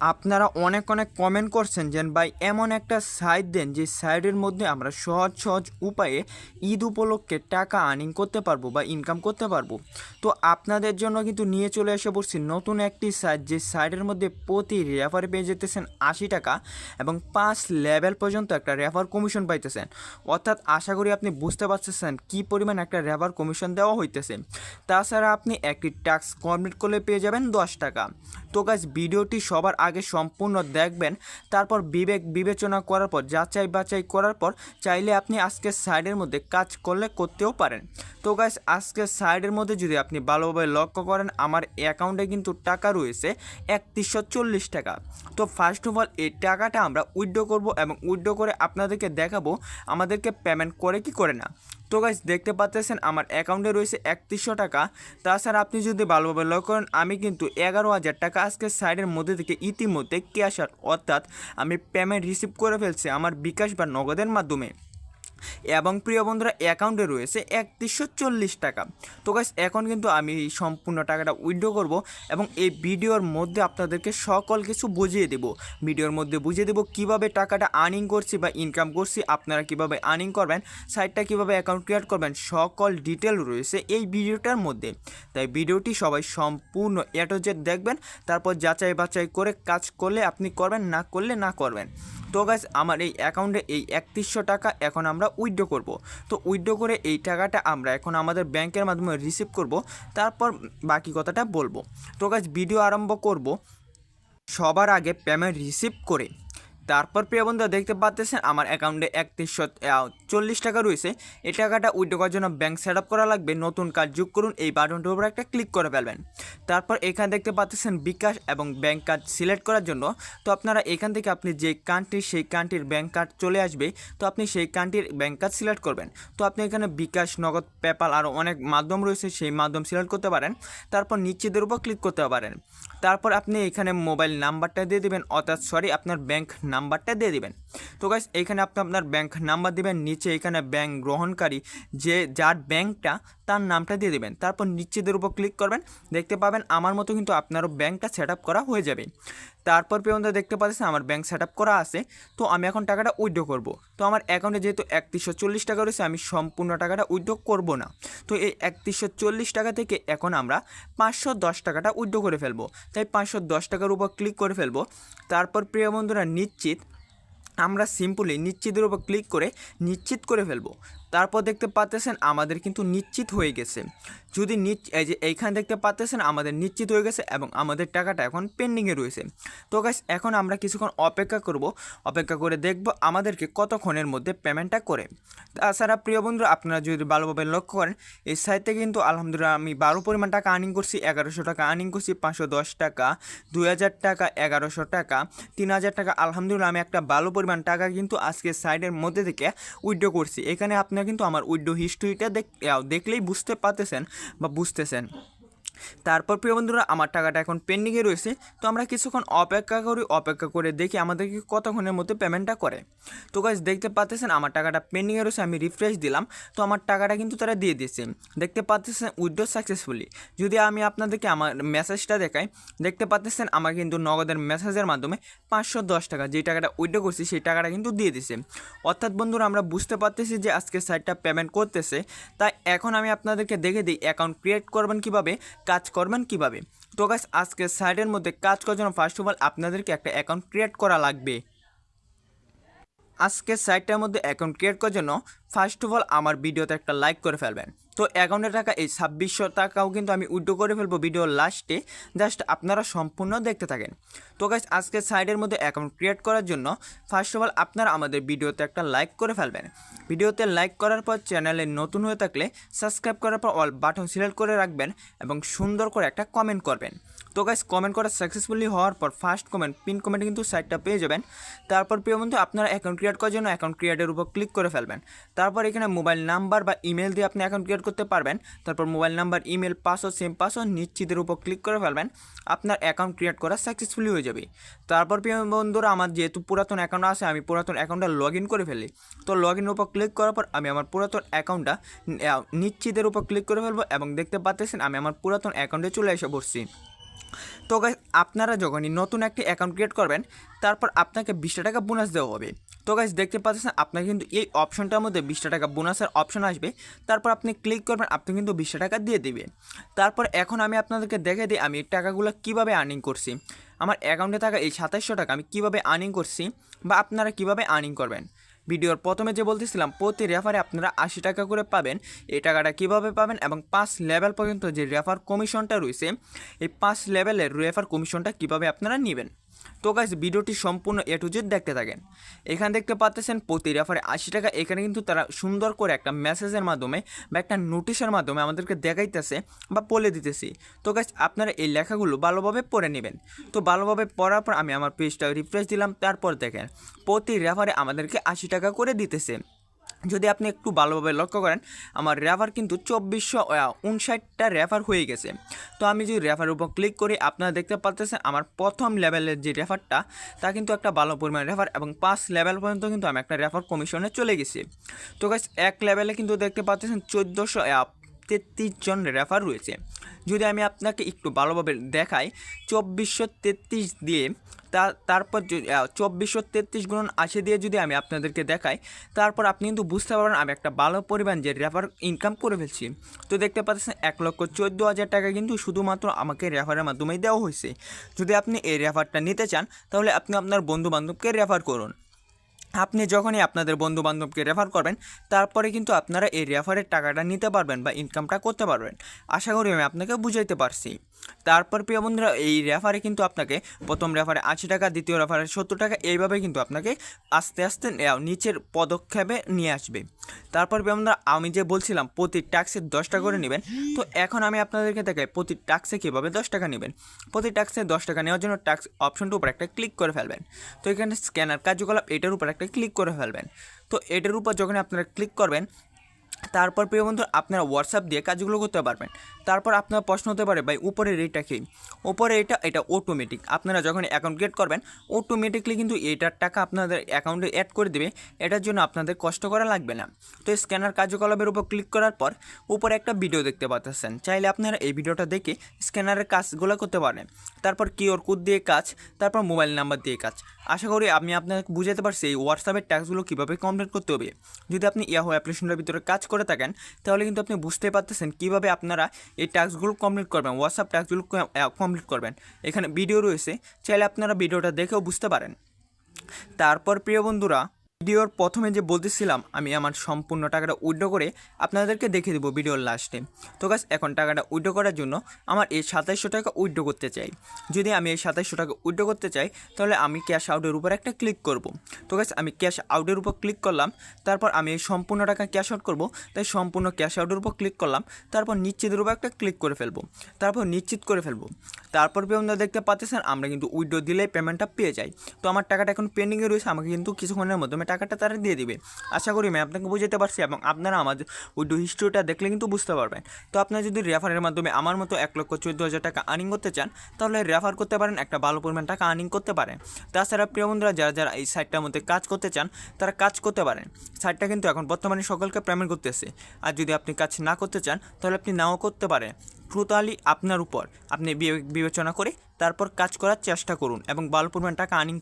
আপনারা অনেক অনেক কমেন্ট করছেন যে ভাই এমন একটা সাইট দেন যে সাইডের মধ্যে আমরা সহজ সহজ উপায়ে ঈদ উপলক্ষে টাকা আর্নিং করতে পারব বা ইনকাম করতে পারব। তো আপনাদের জন্য কিন্তু নিয়ে চলে এসে পড়ছি নতুন একটি সাইট যে সাইডের মধ্যে প্রতি রেফারে পেয়ে যেতেছেন আশি টাকা এবং পাঁচ লেভেল পর্যন্ত একটা রেফার কমিশন পাইতেছেন। অর্থাৎ আশা করি আপনি বুঝতে পারতেছেন কী পরিমাণ একটা রেফার কমিশন দেওয়া হইতেছে। তাছাড়া আপনি একটি টাস্ক কমপ্লিট করলে পেয়ে যাবেন দশ টাকা। তো গাছ ভিডিওটি সবার আগে সম্পূর্ণ দেখবেন, তারপর বিবেক বিবেচনা করার পর, যাচাই বাছাই করার পর চাইলে আপনি আজকে সাইডের মধ্যে কাজ করলে করতেও পারেন। তো গাইস আজকে সাইডের মধ্যে যদি আপনি ভালোভাবে লক্ষ্য করেন, আমার অ্যাকাউন্টে কিন্তু টাকা রয়েছে একত্রিশশো চল্লিশ টাকা। তো ফার্স্ট অফ অল এই টাকাটা আমরা উইথড্র করব এবং উইথড্র করে আপনাদেরকে দেখাবো, আমাদেরকে পেমেন্ট করে কি করে না। তো গাইজ দেখতে পাচ্ছেন আমার অ্যাকাউন্টে রয়েছে একত্রিশশো টাকা। তাছাড়া আপনি যদি ভালোভাবে লক্ষ্য করেন, আমি কিন্তু এগারো হাজার টাকা আজকে সাইডের মধ্যে থেকে ইতিমধ্যে ক্যাশ আর অর্থাৎ আমি পেমেন্ট রিসিভ করে ফেলছি আমার বিকাশ বা নগদের মাধ্যমে। এবং প্রিয় বন্ধুরা অ্যাকাউন্টে রয়েছে একত্রিশশো চল্লিশ টাকা। তো গাইস এখন কিন্তু আমি এই সম্পূর্ণ টাকাটা উইথড্র করব এবং এই ভিডিওর মধ্যে আপনাদেরকে সকল কিছু বুঝিয়ে দেব। ভিডিওর মধ্যে বুঝিয়ে দেব কীভাবে টাকাটা আর্নিং করছি বা ইনকাম করছি, আপনারা কীভাবে আর্নিং করবেন সাইটটা কীভাবে অ্যাকাউন্ট ক্রিয়েট করবেন, সকল ডিটেল রয়েছে এই ভিডিওটার মধ্যে। তাই ভিডিওটি সবাই সম্পূর্ণ এটো এটোজেট দেখবেন, তারপর যাচাই বাছাই করে কাজ করলে আপনি করবেন, না করলে না করবেন। তো গাছ আমার এই অ্যাকাউন্টে এই একত্রিশশো টাকা এখন আমরা উইথড্র করব। তো উইথড্র করে এই টাকাটা আমরা এখন আমাদের ব্যাংকের মাধ্যমে রিসিভ করব। তারপর বাকি কথাটা বলব। তো গাছ ভিডিও আরম্ভ করব। সবার আগে পেমেন্ট রিসিভ করে। তারপর প্রিয় বন্ধুরা দেখতে পাচ্ছেন আমার অ্যাকাউন্টে একত্রিশশো চল্লিশ টাকা রয়েছে। এই টাকাটা উইথড্র করার জন্য ব্যাংক সেট আপ করা লাগবে। নতুন কার্ড যোগ করুন, এই বাটনটির উপর একটা ক্লিক করে ফেলবেন। তারপর এখানে দেখতে পাচ্ছেন বিকাশ এবং ব্যাংক কার্ড সিলেক্ট করার জন্য। তো আপনারা এখান থেকে আপনি যে কান্ট্রি সেই কান্ট্রির ব্যাংক কার্ড চলে আসবে, তো আপনি সেই কান্ট্রির ব্যাংক কার্ড সিলেক্ট করবেন। তো আপনি এখানে বিকাশ, নগদ, পেপাল আরও অনেক মাধ্যম রয়েছে, সেই মাধ্যম সিলেক্ট করতে পারেন। তারপর নিশ্চিতের উপর ক্লিক করতে পারেন। তারপর আপনি এখানে মোবাইল নাম্বারটা দিয়ে দেবেন, অর্থাৎ সরি আপনার ব্যাংক নাম্বারটা দিয়ে দেবেন। তো গাইস এখানে আপনি আপনার ব্যাংক নাম্বার দেবেন, নিচে এখানে ব্যাংক গ্রহণকারী যে, যার ব্যাংকটা তার নামটা দিয়ে দেবেন। তারপর নিশ্চিতের উপর ক্লিক করবেন। দেখতে পাবেন আমার মতো কিন্তু আপনারও ব্যাংকটা সেট করা হয়ে যাবে। তারপর পর্যন্ত দেখতে পাচ্ছেন আমার ব্যাংক সেট করা আছে। তো আমি এখন টাকাটা উইথড্র করব। তো আমার অ্যাকাউন্টে যেহেতু একত্রিশশো চল্লিশ টাকা রয়েছে, আমি সম্পূর্ণ টাকাটা উইথড্র করব না। তো এই একত্রিশশো চল্লিশ টাকা থেকে এখন আমরা পাঁচশো দশ টাকাটা উইথড্র করে ফেলব। তাই পাঁচশো দশ টাকার উপর ক্লিক করে ফেলব। তারপর প্রিয় বন্ধুরা, নিশ্চিত আমরা সিম্পলি নিশ্চিতের উপর ক্লিক করে নিশ্চিত করে ফেলব। তারপর দেখতে পাচ্তেছেন আমাদের কিন্তু নিশ্চিত হয়ে গেছে। যদি এই যে এইখানে দেখতে পাচ্তেছেন আমাদের নিশ্চিত হয়ে গেছে এবং আমাদের টাকাটা এখন পেন্ডিংয়ে রয়েছে। তো গাছ এখন আমরা কিছুক্ষণ অপেক্ষা করব। অপেক্ষা করে দেখব আমাদেরকে কতক্ষণের মধ্যে পেমেন্টটা করে। তাছাড়া প্রিয় বন্ধুরা, আপনারা যদি ভালোভাবে লক্ষ্য করেন, এই সাইটে কিন্তু আলহামদুলিল্লাহ আমি বারো পরিমাণ টাকা আর্নিং করছি, এগারোশো টাকা আর্নিং করছি, পাঁচশো দশ টাকা, দুই হাজার টাকা, এগারোশো টাকা, তিন হাজার টাকা, আলহামদুলিল্লাহ আমি একটা ভালো পরিমাণ টাকা কিন্তু আজকে সাইডের মধ্যে থেকে উইথড্র করছি। এখানে আপনারা কিন্তু আমার উইডো হিস্ট্রিটা দেখলেই বুঝতে পারতেছেন বা বুঝতেছেন। তারপর প্রিয় বন্ধুরা, আমার টাকাটা এখন পেন্ডিংয়ে রয়েছে। তো আমরা কিছুক্ষণ অপেক্ষা করি, অপেক্ষা করে দেখি আমাদেরকে কতক্ষণের মধ্যে পেমেন্টটা করে। তো গাছ দেখতে পাচ্ছেন আমার টাকাটা পেন্ডিংয়ে রয়েছে, আমি রিফ্রেশ দিলাম। তো আমার টাকাটা কিন্তু তারা দিয়ে দিয়েছে। দেখতে পাচ্ছেন, উইথড্র সাকসেসফুলি যদি আমি আপনাদেরকে আমার মেসেজটা দেখাই, দেখতে পাচ্ছেন, আমার কিন্তু নগদের মেসেজের মাধ্যমে পাঁচশো দশ টাকা যে টাকাটা উইথড্র করছি, সেই টাকাটা কিন্তু দিয়ে দিছে অর্থাৎ বন্ধুরা, আমরা বুঝতে পারতেছি যে আজকে সাইটটা পেমেন্ট করতেছে। তাই এখন আমি আপনাদেরকে দেখে দিই অ্যাকাউন্ট ক্রিয়েট করবেন কীভাবে? কাজ করবেন কীভাবে? তো গাছ আজকে সাইডের মধ্যে কাজ করার জন্য ফার্স্ট অফ অল আপনাদেরকে একটা অ্যাকাউন্ট ক্রিয়েট করা লাগবে। আজকে সাইটটার মধ্যে অ্যাকাউন্ট ক্রিয়েট করার জন্য ফার্স্ট অফ অল আমার ভিডিওতে একটা লাইক করে ফেলবেন। তো অ্যাকাউন্টের টাকা এই ছাব্বিশশো টাকাও কিন্তু আমি উইড্রো করে ফেলব ভিডিও লাস্টে জাস্ট আপনারা সম্পূর্ণ দেখতে থাকেন। তো গাইজ আজকে সাইডের মধ্যে অ্যাকাউন্ট ক্রিয়েট করার জন্য ফার্স্ট অফ অল আপনারা আমাদের ভিডিওতে একটা লাইক করে ফেলবেন। ভিডিওতে লাইক করার পর চ্যানেলে নতুন হয়ে থাকলে সাবস্ক্রাইব করার পর অল বাটন সিলেক্ট করে রাখবেন এবং সুন্দর করে একটা কমেন্ট করবেন। তো গাইস কমেন্ট করা সাকসেসফুলি হওয়ার পর ফার্স্ট কমেন্ট পিন কমেন্টে কিন্তু সাইটটা পেয়ে যাবেন। তারপর প্রিয় বন্ধু, আপনারা অ্যাকাউন্ট ক্রিয়েট করার জন্য অ্যাকাউন্ট ক্রিয়েটের উপর ক্লিক করে ফেলবেন। তারপর এখানে মোবাইল নাম্বার বা ইমেল দিয়ে আপনি অ্যাকাউন্ট ক্রিয়েট করতে পারবেন। তারপর mobile number email password same password নিশ্চিতের উপর ক্লিক করে ফেলবেন। আপনার অ্যাকাউন্ট ক্রিয়েট করা সাকসেসফুলি হয়ে যাবে। তারপর প্রিয় বন্ধুরা, আমার যেহেতু পুরাতন অ্যাকাউন্ট আছে, আমি পুরাতন অ্যাকাউন্টটা লগ ইন করে ফেলি। তো লগ ইনের উপর ক্লিক করার পর আমি আমার পুরাতন অ্যাকাউন্টটা নিশ্চিতের উপর ক্লিক করে ফেলব এবং দেখতে পাচ্ছেন, আমি আমার পুরাতন অ্যাকাউন্টে চলে এসে বসছি। তো guys, আপনারা যখনই নতুন একটি অ্যাকাউন্ট ক্রিয়েট করবেন তারপর আপনাকে বিশটা টাকা বোনাস দেওয়া হবে। তো গাইজ দেখতে পাচ্ছেন আপনার কিন্তু এই অপশনটার মধ্যে বিশটা টাকা বোনাসের অপশন আসবে। তারপর আপনি ক্লিক করবেন আপনি কিন্তু বিশটা টাকা দিয়ে দিবে। তারপর এখন আমি আপনাদেরকে দেখে দিই আমি টাকাগুলো কীভাবে আর্নিং করছি। আমার অ্যাকাউন্টে থাকা এই সাতাশশো টাকা আমি কীভাবে আর্নিং করছি বা আপনারা কীভাবে আর্নিং করবেন। ভিডিওর প্রথমে যে বলতেছিলাম, প্রতি রেফারে আপনারা আশি টাকা করে পাবেন। এই টাকাটা কীভাবে পাবেন এবং পাঁচ লেভেল পর্যন্ত যে রেফার কমিশনটা রয়েছে, এই পাঁচ লেভেলের রেফার কমিশনটা কীভাবে আপনারা নেবেন? তো গাইজ ভিডিওটি সম্পূর্ণ এ টু জেড দেখতে থাকেন। এখানে দেখতে পাচ্ছেন, প্রতি রেফারে আশি টাকা। এখানে কিন্তু তারা সুন্দর করে একটা মেসেজের মাধ্যমে বা একটা নোটিশের মাধ্যমে আমাদেরকে দেখাইতেছে বা বলে দিতেছি। তো গাইজ আপনারা এই লেখাগুলো ভালোভাবে পড়ে নেবেন। তো ভালোভাবে পড়ার পর আমি আমার পেজটা রিফ্রেশ দিলাম। তারপর দেখেন, প্রতি রেফারে আমাদেরকে আশি টাকা করে দিতেছে। যদি আপনি একটু ভালোভাবে লক্ষ্য করেন, আমার রেফার কিন্তু চব্বিশশো উনষাটটা রেফার হয়ে গেছে। তো আমি যদি রেফার উপর ক্লিক করি, আপনারা দেখতে পাচ্ছেন আমার প্রথম লেভেলের যে রেফারটা, তা কিন্তু একটা ভালো পরিমাণ রেফার এবং পাঁচ লেভেল পর্যন্ত কিন্তু আমি একটা রেফার কমিশনে চলে গেছি। তো গাছ এক লেভেলে কিন্তু দেখতে পাচ্ছেন চোদ্দোশো তেত্রিশ জন রেফার রয়েছে। যদি আমি আপনাকে একটু ভালোভাবে দেখাই, চব্বিশশো তেত্রিশ দিয়ে তা, তারপর চব্বিশশো তেত্রিশ গুণ আশি দিয়ে যদি আমি আপনাদেরকে দেখাই, তারপর আপনি কিন্তু বুঝতে পারবেন আমি একটা ভালো পরিমাণ যে রেফার ইনকাম করে ফেলছি। তো দেখতে পাচ্ছেন, এক লক্ষ চোদ্দ হাজার টাকা কিন্তু শুধুমাত্র আমাকে রেফারের মাধ্যমেই দেওয়া হয়েছে। যদি আপনি এই রেফারটা নিতে চান, তাহলে আপনি আপনার বন্ধু বান্ধবকে রেফার করুন। আপনি যখনই আপনাদের বন্ধু বান্ধবকে রেফার করবেন, তারপরে কিন্তু আপনারা এই রেফারের টাকাটা নিতে পারবেন বা ইনকামটা করতে পারবেন। আশা করি আমি আপনাকে বুঝাইতে পারছি। তারপর প্রিয় বন্ধুরা, এই রেফারে কিন্তু আপনাকে প্রথম রেফারে আশি টাকা, দ্বিতীয় রেফারে সত্তর টাকা, এইভাবে কিন্তু আপনাকে আস্তে আস্তে নিচের পদক্ষেপে নিয়ে আসবে। তারপর প্রিয় বন্ধুরা, আমি যে বলছিলাম, প্রতি ট্যাক্সে দশ টাকা করে নেবেন, তো এখন আমি আপনাদেরকে দেখাই প্রতি ট্যাক্সে কীভাবে দশ টাকা নেবেন। প্রতি ট্যাক্সে দশ টাকা নেওয়ার জন্য ট্যাক্স অপশনটার উপর একটা ক্লিক করে ফেলবেন। তো এখানে স্ক্যানার কার্যকলাপ, এটার উপর একটা ক্লিক করে ফেলবেন। তো এটার উপর যখন আপনারা ক্লিক করবেন তারপর প্রিয় বন্ধু, আপনারা হোয়াটসঅ্যাপ দিয়ে কাজগুলো করতে পারবেন। তারপর আপনার প্রশ্ন হতে পারে, ভাই, উপরের এটা কি? উপরে এটা এটা অটোমেটিক আপনারা যখন অ্যাকাউন্ট ক্রিয়েট করবেন অটোমেটিকলি কিন্তু এটার টাকা আপনাদের অ্যাকাউন্টে অ্যাড করে দেবে। এটার জন্য আপনাদের কষ্ট করা লাগবে না। তো স্ক্যানার কার্যকলাপের উপর ক্লিক করার পর, উপরে একটা ভিডিও দেখতে পাচ্ছেন। চাইলে আপনারা এই ভিডিওটা দেখে স্ক্যানারের কাজগুলো করতে পারেন। তারপর কিওর কোড দিয়ে কাজ, তারপর মোবাইল নাম্বার দিয়ে কাজ। আশা করি আমি আপনাকে বুঝাতে পারছি এই হোয়াটসঅ্যাপের ট্যাক্সগুলো কীভাবে কমপ্লিট করতে হবে। যদি আপনি ইয়াহো অ্যাপ্লিকেশনটার ভিতরে কাজ করে থাকেন, তাহলে কিন্তু আপনি বুঝতে পারতেছেন কীভাবে আপনারা এই টাস্কগুলো কমপ্লিট করবেন হোয়াটসঅ্যাপ টাস্কগুলো কমপ্লিট করবেন। এখানে ভিডিও রয়েছে, চাইলে আপনারা ভিডিওটা দেখেও বুঝতে পারেন। তারপর প্রিয় বন্ধুরা ভিডিওর প্রথমে যে বলতেছিলাম, আমি আমার সম্পূর্ণ টাকাটা উইড্রো করে আপনাদেরকে দেখে দেবো ভিডিওর লাস্টে। তো গাছ এখন টাকাটা উইড্রো করার জন্য আমার এই সাতাইশশো টাকা উইড্রো করতে চাই। যদি আমি এই সাতাইশশো টাকা উইড্রো করতে চাই, তাহলে আমি ক্যাশ আউটের উপর একটা ক্লিক করব। তো গাছ আমি ক্যাশ আউটের উপর ক্লিক করলাম, তারপর আমি এই সম্পূর্ণ টাকা ক্যাশ আউট করব, তাই সম্পূর্ণ ক্যাশ আউটের উপর ক্লিক করলাম, তারপর নিশ্চিতের উপর একটা ক্লিক করে ফেলব। তারপর নিশ্চিত করে ফেলব। তারপর পেমেন্ট দেখতে পাচ্ছেন, আমরা কিন্তু উইড্রো দিলেই পেমেন্টটা পেয়ে যাই। তো আমার টাকাটা এখন পেন্ডিংয়ে রয়েছে, আমাকে কিন্তু কিছুক্ষণের মাধ্যমে টাকাটা তারা দিয়ে দিবে। আশা করি আমি আপনাকে বুঝতে পারছি এবং আপনারা আমার উইড্রো হিস্ট্রিটা দেখলে কিন্তু বুঝতে পারবেন। তো আপনারা যদি রেফারের মাধ্যমে আমার মতো এক লক্ষ চোদ্দ হাজার টাকা আর্নিং করতে চান, তাহলে রেফার করতে পারেন, একটা ভালো পরিমাণ টাকা আর্নিং করতে পারেন। তাছাড়া প্রিয় বন্ধুরা, যারা যারা এই সাইটটার মধ্যে কাজ করতে চান, তারা কাজ করতে পারেন। সাইটটা কিন্তু এখন বর্তমানে সকলকে পেমেন্ট করতেছে। আর যদি আপনি কাজ না করতে চান, তাহলে আপনি নাও করতে পারেন। টোটালি আপনার উপর। আপনি বিবেচনা করে তারপর কাজ করার চেষ্টা করুন এবং ভালো পরিমাণ টাকা আর্নিং